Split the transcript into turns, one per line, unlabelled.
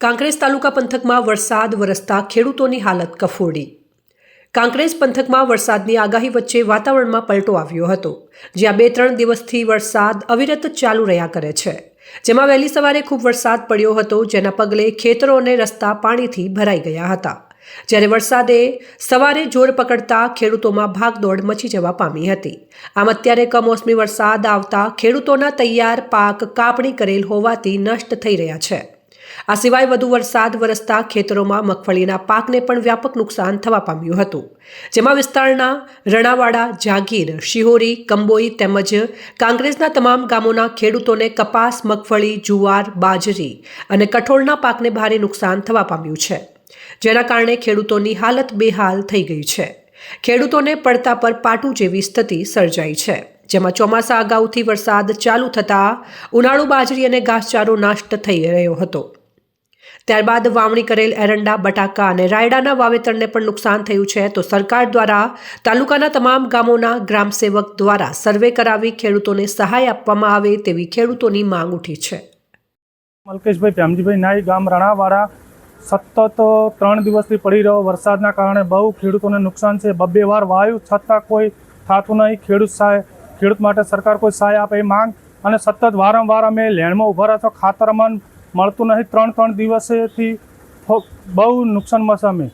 કાંકરેજ તાલુકા પંથકમાં વરસાદ વરસતા ખેડૂતોની હાલત કફોડી. કાંકરેજ પંથકમાં વરસાદની આગાહી વચ્ચે વાતાવરણમાં પલટો આવ્યો હતો, જ્યાં બે ત્રણ દિવસથી વરસાદ અવિરત ચાલુ રહ્યા કરે છે. જેમાં વહેલી સવારે ખૂબ વરસાદ પડ્યો હતો, જેના પગલે ખેતરો અને રસ્તા પાણીથી ભરાઈ ગયા હતા. જ્યારે વરસાદે સવારે જોર પકડતા ખેડૂતોમાં ભાગદોડ મચી જવા પામી હતી. આમ અત્યારે કમોસમી વરસાદ આવતા ખેડૂતોના તૈયાર પાક કાપણી કરેલ હોવાથી નષ્ટ થઈ રહ્યા છે. આ સિવાય વધુ વરસાદ વરસતા ખેતરોમાં મગફળીના પાકને પણ વ્યાપક નુકસાન થવા પામ્યું હતું. જેમાં વિસ્તારના રણાવાડા, જાગીર, શિહોરી, કંબોઈ તેમજ કાંગ્રેસના તમામ ગામોના ખેડૂતોને કપાસ, મગફળી, જુવાર, બાજરી અને કઠોળના પાકને ભારે નુકસાન થવા પામ્યું છે. જેના કારણે ખેડૂતોની હાલત બેહાલ થઈ ગઈ છે. ખેડૂતોને પડતા પર પાટું જેવી સ્થિતિ સર્જાઈ છે, જેમાં ચોમાસા અગાઉથી વરસાદ ચાલુ થતાં ઉનાળુ બાજરી અને ઘાસચારો નષ્ટ થઈ રહ્યો હતો. ત્યારબાદ વાવણી કરેલ એરંડા, બટાકા અને રાયડાના વાવેતરને પણ નુકસાન થયું છે, તો સરકાર દ્વારા તાલુકાના તમામ ગામોના ગ્રામસેવક દ્વારા સર્વે કરાવી ખેડૂતોને સહાય આપવામાં આવે તેવી ખેડૂતોની માંગ ઉઠી છે.
મલકેશભાઈ પ્રેમજીભાઈ નાઈ ગામ રણાવાડા. સતત ત્રણ દિવસથી પડી રહ્યો વરસાદના કારણે બહુ ખેડૂતોને નુકસાન છે. બબ્બે વાર વાયુ છતાં કોઈ થતું નહીં. ખેડૂત સહાય ખેડૂત માટે સરકાર કોઈ સહાય આપે એ માંગ. અને સતત વારંવાર અમે લેણમાં ઊભા રહ્યા છો. ખાતર અમને મળતું નથી. ત્રણ ત્રણ દિવસેથી બહુ નુકસાનમાં અમે